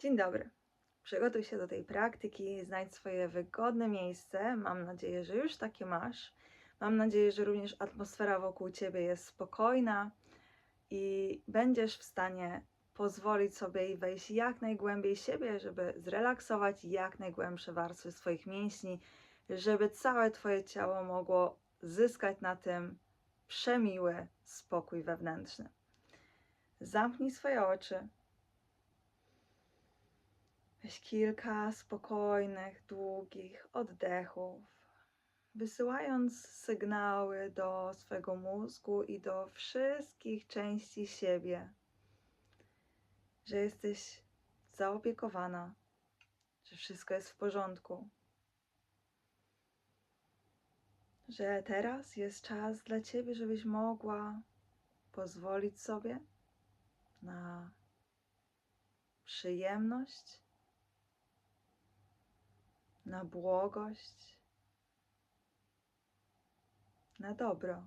Dzień dobry. Przygotuj się do tej praktyki, znajdź swoje wygodne miejsce. Mam nadzieję, że już takie masz. Mam nadzieję, że również atmosfera wokół ciebie jest spokojna i będziesz w stanie pozwolić sobie wejść jak najgłębiej siebie, żeby zrelaksować jak najgłębsze warstwy swoich mięśni, żeby całe Twoje ciało mogło zyskać na tym przemiły spokój wewnętrzny. Zamknij swoje oczy. Weź kilka spokojnych, długich oddechów, wysyłając sygnały do swojego mózgu i do wszystkich części siebie, że jesteś zaopiekowana, że wszystko jest w porządku, że teraz jest czas dla ciebie, żebyś mogła pozwolić sobie na przyjemność, na błogość, na dobro.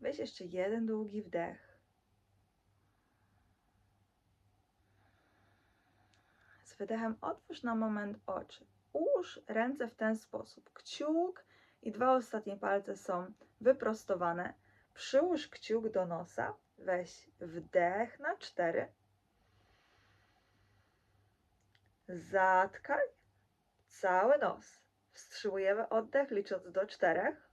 Weź jeszcze jeden długi wdech. Z wydechem otwórz na moment oczy. Ułóż ręce w ten sposób. Kciuk i dwa ostatnie palce są wyprostowane. Przyłóż kciuk do nosa. Weź wdech na cztery. Zatkaj cały nos. Wstrzymujemy oddech licząc do czterech.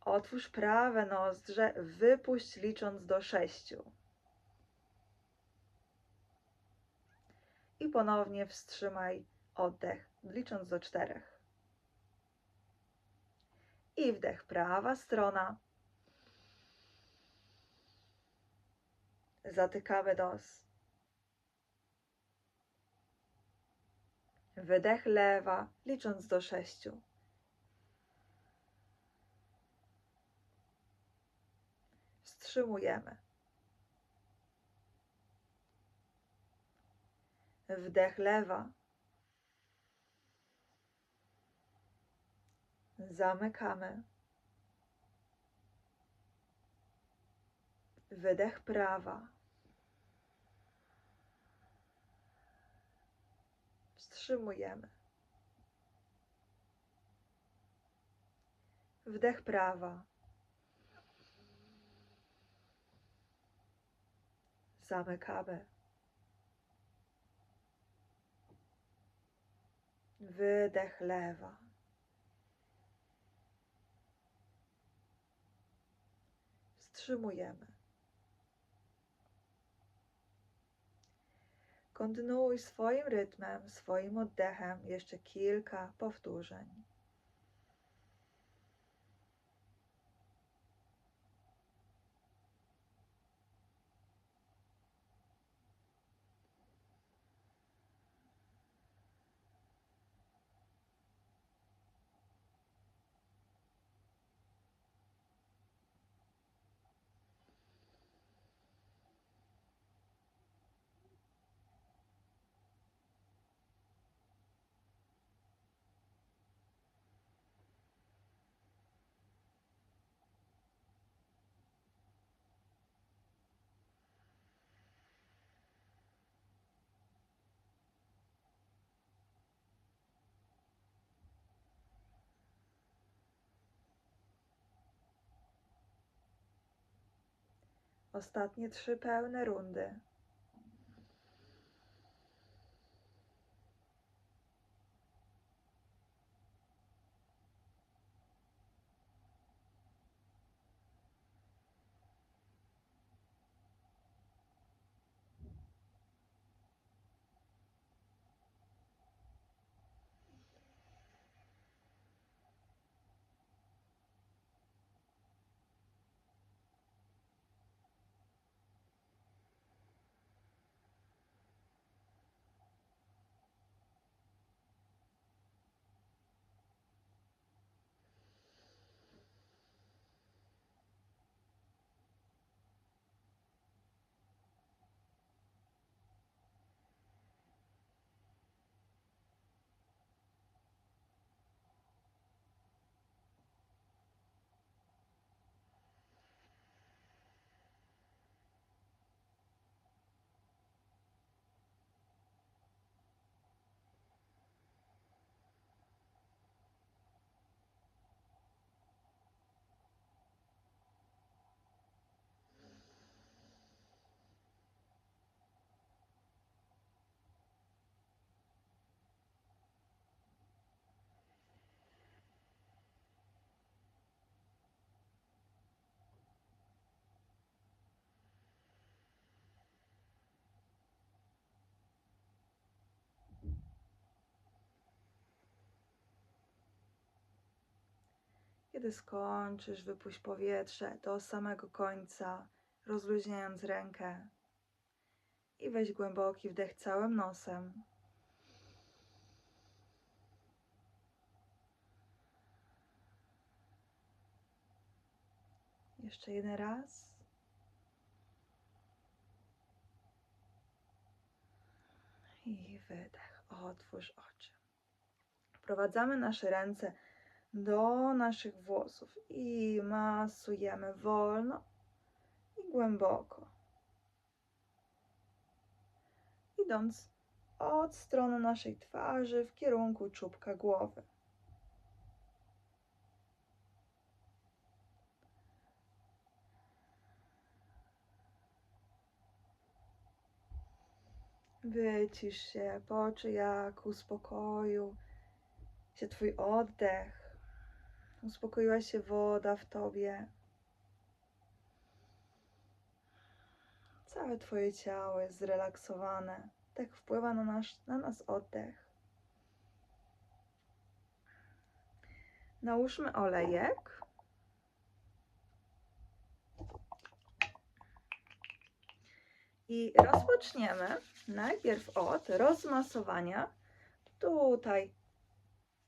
Otwórz prawe nozdrze, wypuść licząc do sześciu. I ponownie wstrzymaj oddech, licząc do czterech. I wdech, prawa strona. Zatykamy nos. Wydech lewa, licząc do sześciu. Wstrzymujemy. Wdech lewa. Zamykamy. Wydech prawa. Wstrzymujemy. Wdech prawa. Zamykamy. Wydech lewa. Wstrzymujemy. Kontynuuj swoim rytmem, swoim oddechem jeszcze kilka powtórzeń. Ostatnie trzy pełne rundy. Kiedy skończysz, wypuść powietrze do samego końca, rozluźniając rękę. I weź głęboki wdech całym nosem. Jeszcze jeden raz. I wydech. Otwórz oczy. Wprowadzamy nasze ręce do naszych włosów i masujemy wolno i głęboko. Idąc od strony naszej twarzy w kierunku czubka głowy. Wycisz się, poczuj jak uspokoił się Twój oddech, uspokoiła się woda w Tobie. Całe Twoje ciało jest zrelaksowane. Tak wpływa na, nasz, na nas oddech. Nałóżmy olejek. I rozpoczniemy najpierw od rozmasowania tutaj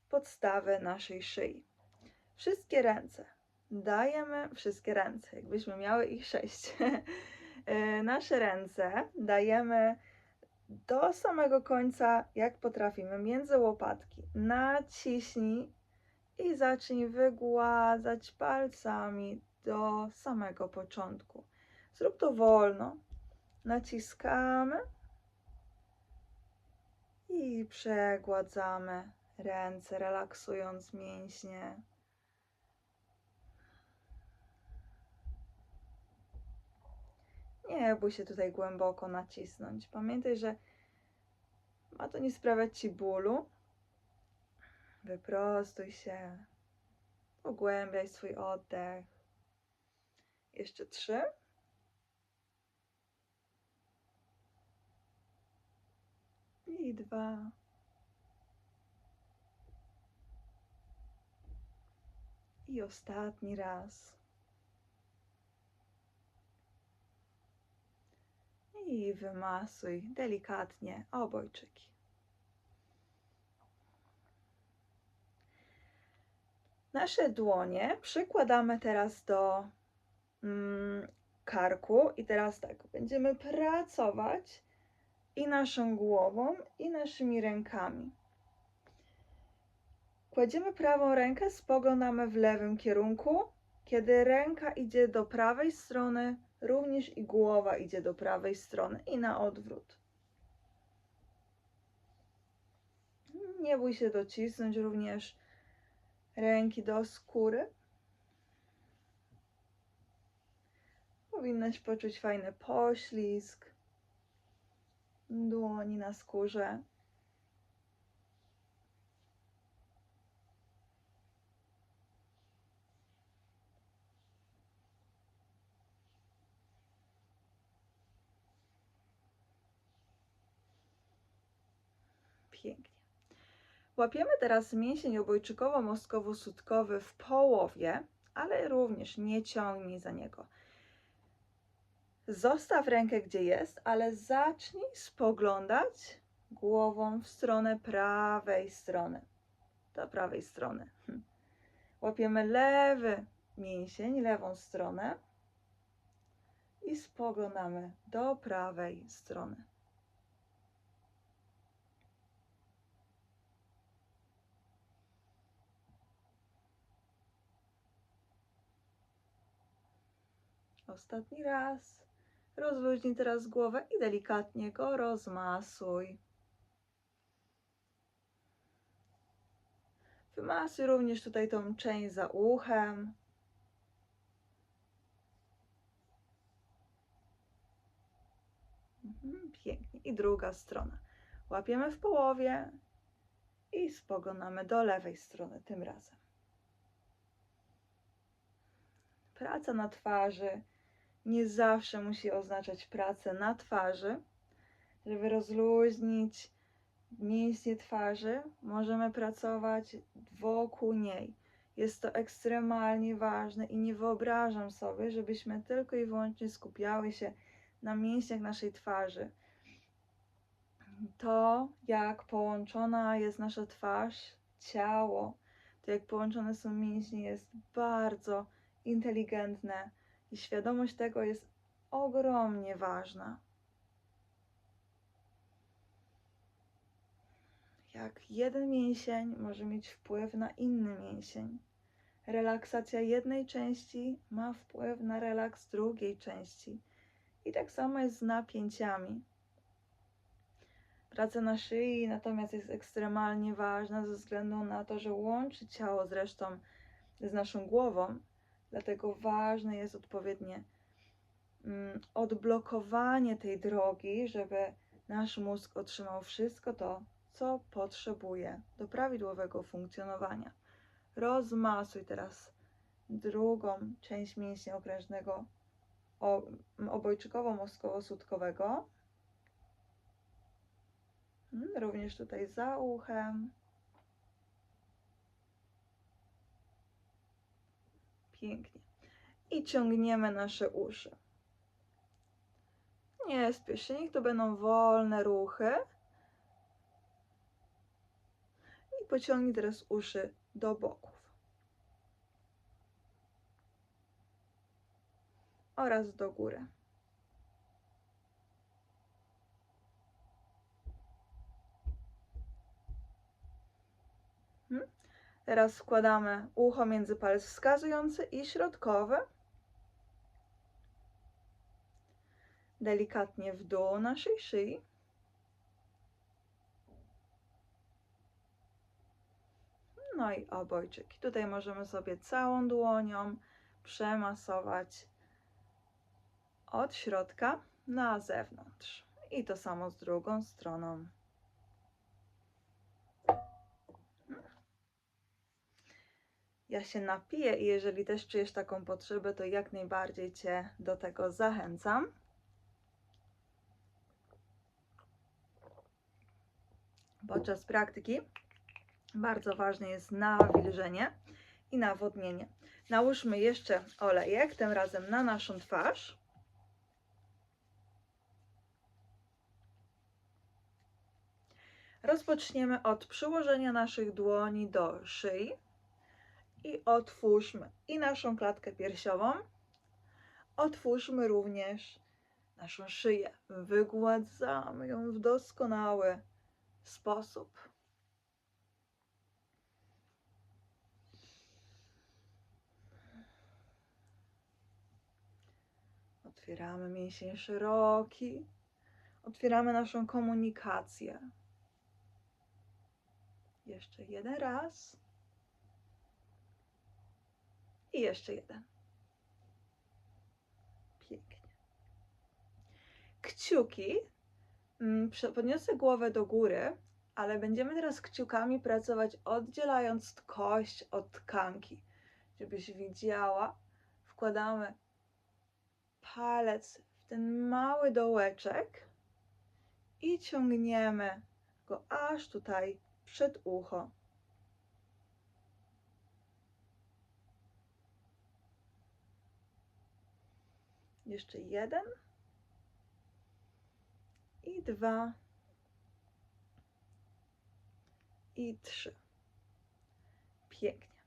podstawy naszej szyi. Wszystkie ręce dajemy, wszystkie ręce, jakbyśmy miały ich sześć. E, Nasze ręce dajemy do samego końca, jak potrafimy, między łopatki. Naciśnij i zacznij wygładzać palcami do samego początku. Zrób to wolno. Naciskamy i przegładzamy ręce, relaksując mięśnie. Nie bój się tutaj głęboko nacisnąć. Pamiętaj, że ma to nie sprawiać ci bólu. Wyprostuj się. Pogłębiaj swój oddech. Jeszcze trzy. I dwa. I ostatni raz. I wymasuj delikatnie obojczyki. Nasze dłonie przykładamy teraz do mm, karku i teraz tak, będziemy pracować i naszą głową, i naszymi rękami. Kładziemy prawą rękę, spoglądamy w lewym kierunku. Kiedy ręka idzie do prawej strony, również i głowa idzie do prawej strony i na odwrót. Nie bój się docisnąć również ręki do skóry. Powinnaś poczuć fajny poślizg dłoni na skórze. Pięknie. Łapiemy teraz mięsień obojczykowo-mostkowo-sutkowy w połowie, ale również nie ciągnij za niego. Zostaw rękę gdzie jest, ale zacznij spoglądać głową w stronę prawej strony. Do prawej strony. Hm. Łapiemy lewy mięsień, lewą stronę i spoglądamy do prawej strony. Ostatni raz. Rozluźnij teraz głowę i delikatnie go rozmasuj. Wymasuj również tutaj tą część za uchem. Mhm, pięknie. I druga strona. Łapiemy w połowie i spoglądamy do lewej strony tym razem. Praca na twarzy nie zawsze musi oznaczać pracę na twarzy. Żeby rozluźnić mięśnie twarzy, możemy pracować wokół niej. Jest to ekstremalnie ważne i nie wyobrażam sobie, żebyśmy tylko i wyłącznie skupiały się na mięśniach naszej twarzy. To, jak połączona jest nasza twarz, ciało, to jak połączone są mięśnie, jest bardzo inteligentne i świadomość tego jest ogromnie ważna. Jak jeden mięsień może mieć wpływ na inny mięsień. Relaksacja jednej części ma wpływ na relaks drugiej części. I tak samo jest z napięciami. Praca na szyi natomiast jest ekstremalnie ważna ze względu na to, że łączy ciało zresztą z naszą głową, dlatego ważne jest odpowiednie mm, odblokowanie tej drogi, żeby nasz mózg otrzymał wszystko to, co potrzebuje do prawidłowego funkcjonowania. Rozmasuj teraz drugą część mięśnia okrężnego obojczykowo-mózgowo-sutkowego. Hmm, również tutaj za uchem. Pięknie. I ciągniemy nasze uszy. Nie spiesz się, niech to będą wolne ruchy. I pociągnij teraz uszy do boków. Oraz do góry. Teraz wkładamy ucho między palec wskazujący i środkowy. Delikatnie w dół naszej szyi. No i obojczyk. I tutaj możemy sobie całą dłonią przemasować od środka na zewnątrz. I to samo z drugą stroną. Ja się napiję i jeżeli też czujesz taką potrzebę, to jak najbardziej Cię do tego zachęcam. Podczas praktyki bardzo ważne jest nawilżenie i nawodnienie. Nałóżmy jeszcze olejek, tym razem na naszą twarz. Rozpoczniemy od przyłożenia naszych dłoni do szyi i otwórzmy i naszą klatkę piersiową. Otwórzmy również naszą szyję. Wygładzamy ją w doskonały sposób. Otwieramy mięsień szeroki. Otwieramy naszą komunikację. Jeszcze jeden raz. I jeszcze jeden. Pięknie. Kciuki. Mm, podniosę głowę do góry, ale będziemy teraz kciukami pracować, oddzielając kość od tkanki. Żebyś widziała, wkładamy palec w ten mały dołeczek i ciągniemy go aż tutaj przed ucho. Jeszcze jeden. I dwa. I trzy. Pięknie.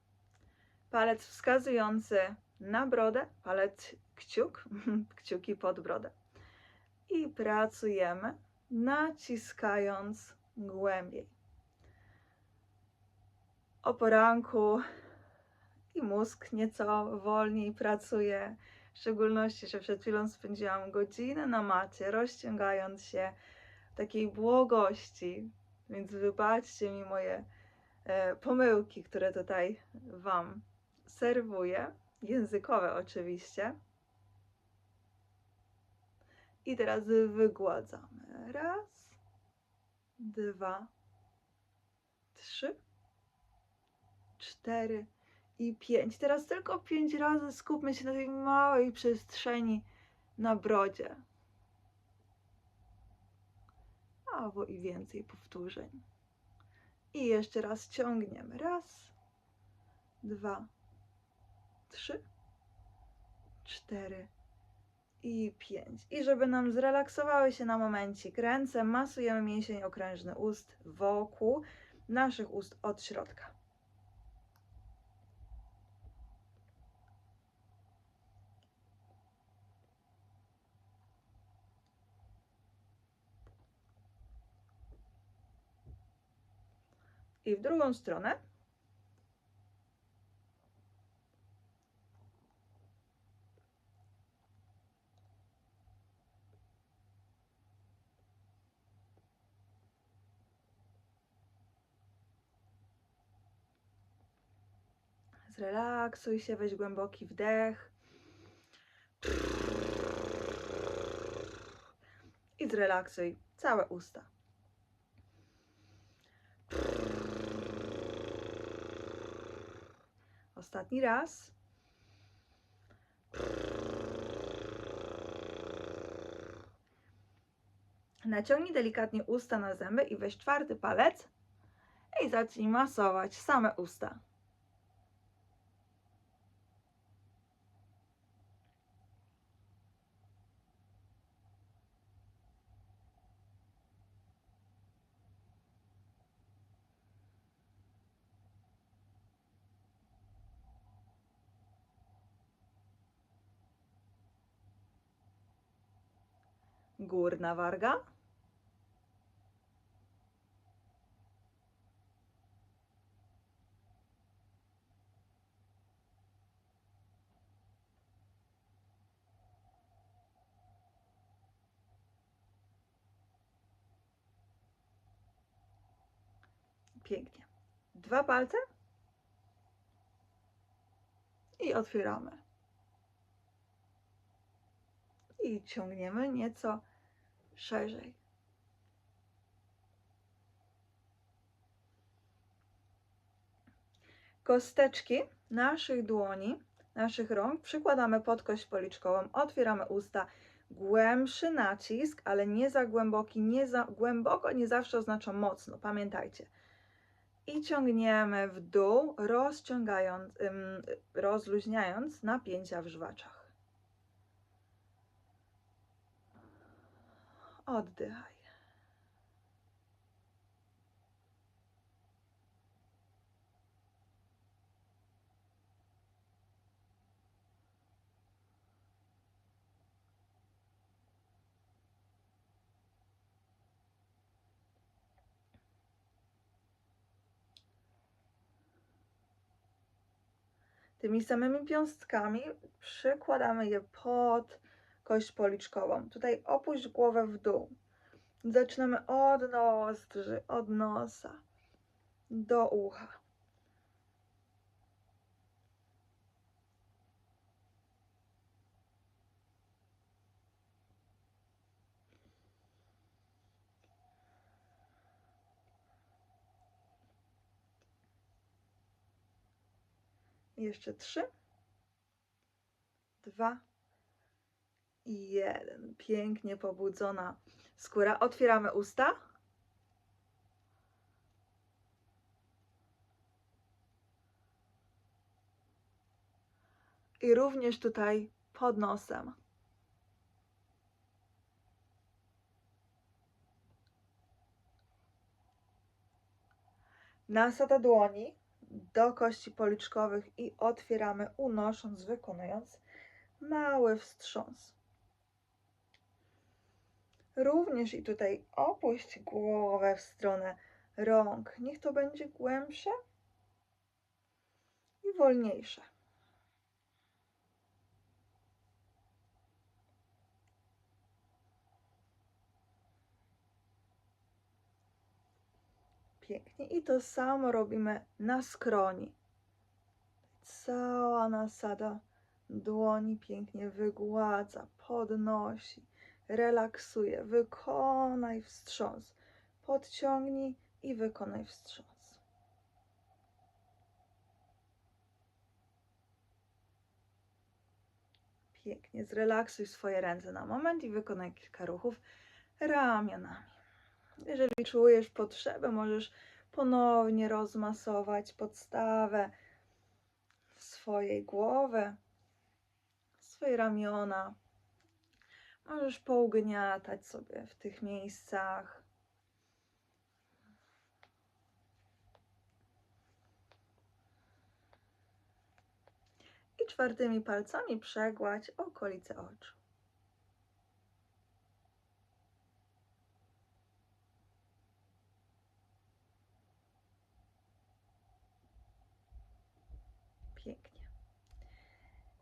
Palec wskazujący na brodę, palec kciuk, kciuki pod brodę. I pracujemy, naciskając głębiej. O poranku i mózg nieco wolniej pracuje, w szczególności, że przed chwilą spędziłam godzinę na macie, rozciągając się w takiej błogości, więc wybaczcie mi moje e, pomyłki, które tutaj Wam serwuję, językowe oczywiście. I teraz wygładzamy. Raz, dwa, trzy, cztery i pięć. Teraz tylko pięć razy skupmy się na tej małej przestrzeni na brodzie. Albo i więcej powtórzeń. I jeszcze raz ciągniemy. Raz, dwa, trzy, cztery i pięć. I żeby nam zrelaksowały się na momencik ręce, masujemy mięsień okrężny ust wokół naszych ust od środka. I w drugą stronę. Zrelaksuj się, weź głęboki wdech. I zrelaksuj całe usta. Ostatni raz. Naciągnij delikatnie usta na zęby i weź czwarty palec i zacznij masować same usta. Górna warga. Pięknie. Dwa palce. I otwieramy. I ciągniemy nieco szerzej. Kosteczki naszych dłoni, naszych rąk przykładamy pod kość policzkową, otwieramy usta. Głębszy nacisk, ale nie za głęboki, nie za głęboko nie zawsze oznacza mocno, pamiętajcie. I ciągniemy w dół, rozciągając, rozluźniając napięcia w żwaczach. Oddychaj. Tymi samymi piąstkami przykładamy je pod kość policzkową. Tutaj opuść głowę w dół. Zaczynamy od nozdrzy, od nosa do ucha. Jeszcze trzy, dwa i jeden. Pięknie pobudzona skóra. Otwieramy usta. I również tutaj pod nosem. Nasada dłoni do kości policzkowych i otwieramy, unosząc, wykonując mały wstrząs. Również i tutaj opuść głowę w stronę rąk. Niech to będzie głębsze i wolniejsze. Pięknie. I to samo robimy na skroni. Cała nasada dłoni pięknie wygładza, podnosi, relaksuje. Wykonaj wstrząs. Podciągnij i wykonaj wstrząs. Pięknie. Zrelaksuj swoje ręce na moment i wykonaj kilka ruchów ramionami. Jeżeli czujesz potrzebę, możesz ponownie rozmasować podstawę swojej głowy, swoje ramiona. Możesz pougniatać sobie w tych miejscach. I czwartymi palcami przegładź okolice oczu. Pięknie.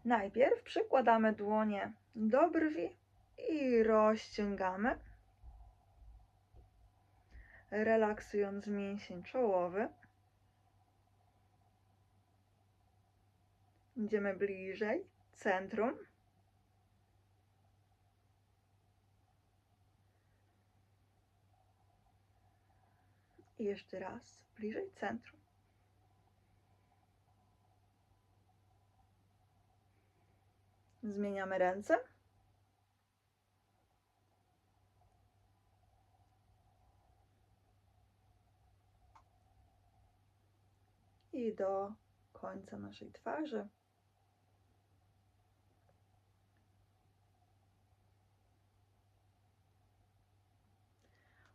Najpierw przykładamy dłonie do brwi i rozciągamy, relaksując mięsień czołowy. Idziemy bliżej centrum. I jeszcze raz bliżej centrum. Zmieniamy ręce. I do końca naszej twarzy.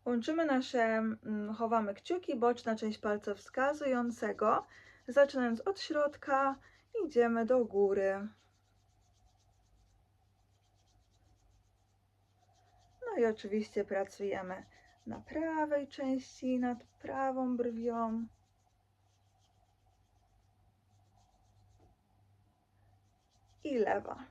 Łączymy nasze, mm, chowamy kciuki, boczna część palca wskazującego. Zaczynając od środka, idziemy do góry. No i oczywiście pracujemy na prawej części, nad prawą brwią. I lewa.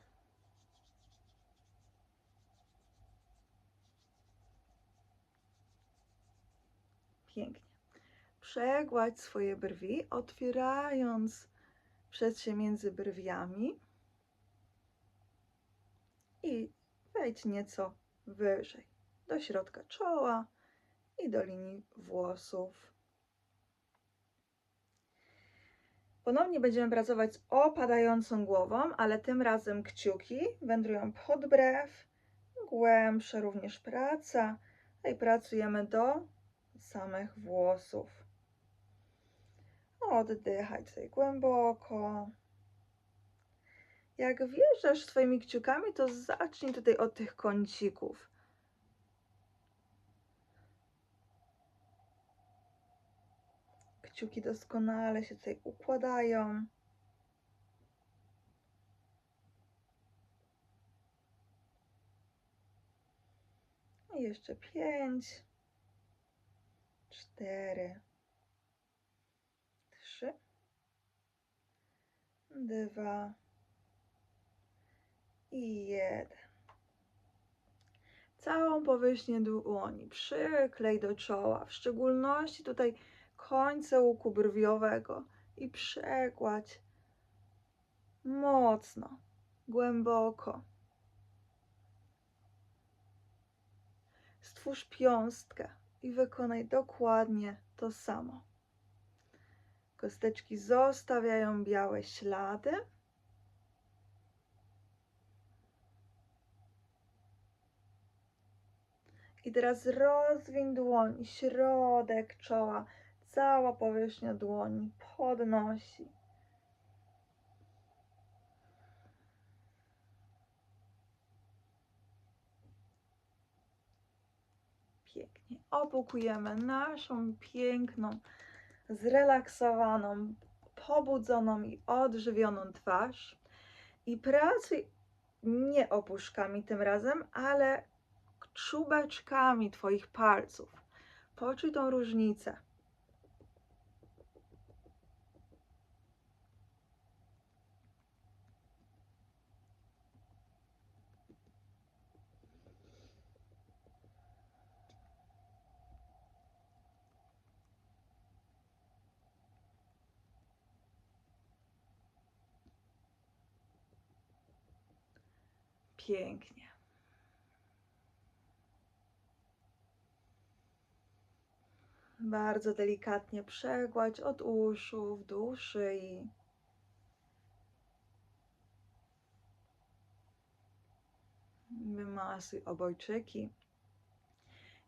Pięknie. Przegładź swoje brwi, otwierając przestrzeń między brwiami i wejdź nieco wyżej, do środka czoła i do linii włosów. Ponownie będziemy pracować z opadającą głową, ale tym razem kciuki wędrują pod brew, głębsza również praca i pracujemy do samych włosów. Oddychaj tutaj głęboko. Jak wjeżdżasz swoimi kciukami, to zacznij tutaj od tych kącików. Kciuki doskonale się tutaj układają. I jeszcze pięć, cztery, trzy, dwa i jeden. Całą powierzchnię dłoni przyklej do czoła, w szczególności tutaj końce łuku brwiowego i przekładź mocno, głęboko. Stwórz piąstkę i wykonaj dokładnie to samo. Kosteczki zostawiają białe ślady. I teraz rozwiń dłoń, środek czoła, cała powierzchnia dłoni podnosi. Pięknie. Opukujemy naszą piękną, zrelaksowaną, pobudzoną i odżywioną twarz. I pracuj nie opuszkami tym razem, ale czubeczkami Twoich palców. Poczuj tą różnicę. Pięknie. Bardzo delikatnie przegładź od uszu w dół szyi. Wymasuj obojczyki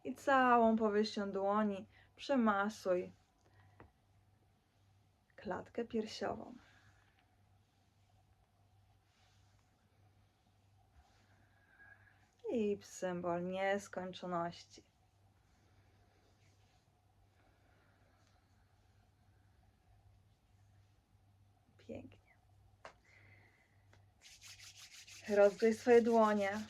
i całą powierzchnią dłoni przemasuj klatkę piersiową. I symbol nieskończoności. Pięknie. Rozgrzej swoje dłonie.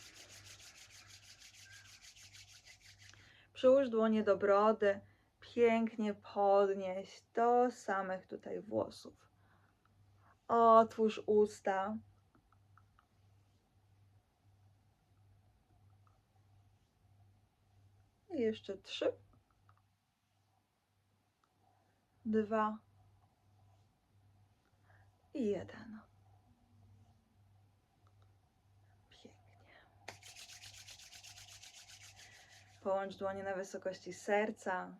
Przyłóż dłonie do brody. Pięknie podnieś do samych tutaj włosów. Otwórz usta. Jeszcze trzy. Dwa. I jeden. Pięknie. Połącz dłonie na wysokości serca.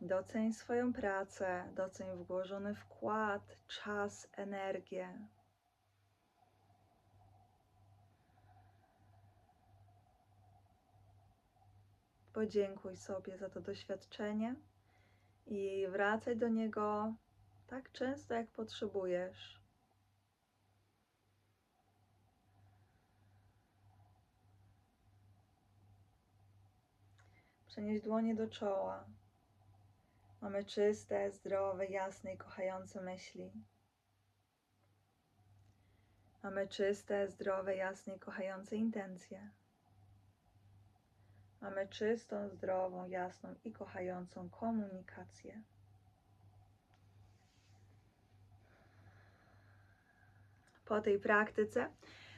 Doceń swoją pracę, doceń włożony wkład, czas, energię. Podziękuj sobie za to doświadczenie i wracaj do niego tak często, jak potrzebujesz. Przenieś dłonie do czoła. Mamy czyste, zdrowe, jasne i kochające myśli. Mamy czyste, zdrowe, jasne i kochające intencje. Mamy czystą, zdrową, jasną i kochającą komunikację. Po tej praktyce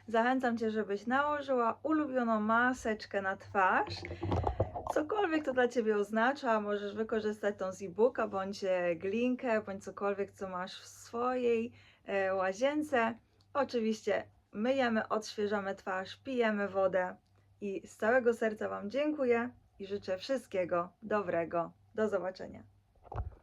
zachęcam Cię, żebyś nałożyła ulubioną maseczkę na twarz. Cokolwiek to dla Ciebie oznacza, możesz wykorzystać tą z e-booka, bądź e, glinkę, bądź cokolwiek, co masz w swojej e, łazience. Oczywiście myjemy, odświeżamy twarz, pijemy wodę i z całego serca Wam dziękuję i życzę wszystkiego dobrego. Do zobaczenia.